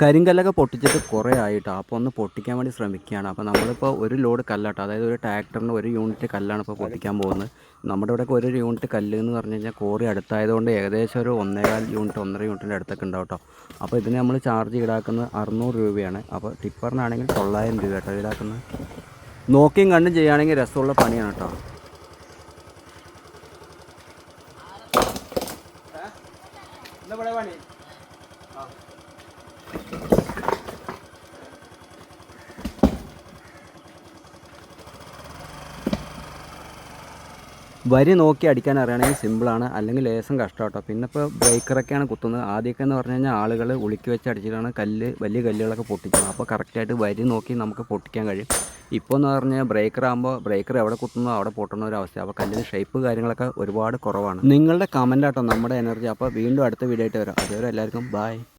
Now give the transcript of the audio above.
കരിങ്കല്ലൊക്കെ പൊട്ടിച്ചിട്ട് കുറേ ആയിട്ടോ. അപ്പോൾ ഒന്ന് പൊട്ടിക്കാൻ വേണ്ടി ശ്രമിക്കുകയാണ്. അപ്പോൾ നമ്മളിപ്പോൾ ഒരു ലോഡ് കല്ലാട്ടോ. അതായത് ഒരു ട്രാക്ടറിന് ഒരു യൂണിറ്റ് കല്ലാണ് ഇപ്പോൾ പൊട്ടിക്കാൻ പോകുന്നത്. നമ്മുടെ ഇവിടെയൊക്കെ ഒരു യൂണിറ്റ് കല്ല് എന്ന് പറഞ്ഞു കഴിഞ്ഞാൽ കോറി അടുത്തായതുകൊണ്ട് ഏകദേശം ഒരു ഒന്നേകാൽ യൂണിറ്റ് ഒന്നര യൂണിറ്റിന്റെ അടുത്തൊക്കെ ഉണ്ടാവും കേട്ടോ. അപ്പോൾ ഇതിന് നമ്മൾ ചാർജ് ഈടാക്കുന്നത് അറുന്നൂറ് രൂപയാണ്. അപ്പോൾ ടിപ്പറിനാണെങ്കിൽ തൊള്ളായിരം രൂപ കേട്ടോ ഈടാക്കുന്നത്. നോക്കിയും കണ്ടും ചെയ്യുകയാണെങ്കിൽ രസമുള്ള പണിയാണ് കേട്ടോ. വരി നോക്കി അടിക്കാൻ അറിയണമെങ്കിൽ സിമ്പിളാണ് അല്ലെങ്കിൽ ലേസം കഷ്ടം കേട്ടോ. പിന്നെ ഇപ്പോൾ ബ്രേക്കറൊക്കെയാണ് കുത്തുന്നത്. ആദ്യമൊക്കെ എന്ന് പറഞ്ഞു കഴിഞ്ഞാൽ ആളുകൾ ഉളുക്കി വെച്ച് അടിച്ചിട്ടാണ് കല്ല് വലിയ കല്ലുകളൊക്കെ പൊട്ടിക്കുന്നത്. അപ്പോൾ കറക്റ്റായിട്ട് വരി നോക്കി നമുക്ക് പൊട്ടിക്കാൻ കഴിയും. ഇപ്പോൾ എന്ന് പറഞ്ഞാൽ ബ്രേക്കർ ആകുമ്പോൾ ബ്രേക്കർ എവിടെ കുത്തുന്നോ അവിടെ പൊട്ടുന്ന ഒരു അവസ്ഥ അപ്പോൾ കല്ലിന് ഷേപ്പ് കാര്യങ്ങളൊക്കെ ഒരുപാട് കുറവാണ്. നിങ്ങളുടെ കമന്റ് ആട്ടോ നമ്മുടെ എനർജി അപ്പോൾ വീണ്ടും അടുത്ത വീഡിയോ ആയിട്ട് വരാം. അതുവരെ എല്ലാവർക്കും ബായ്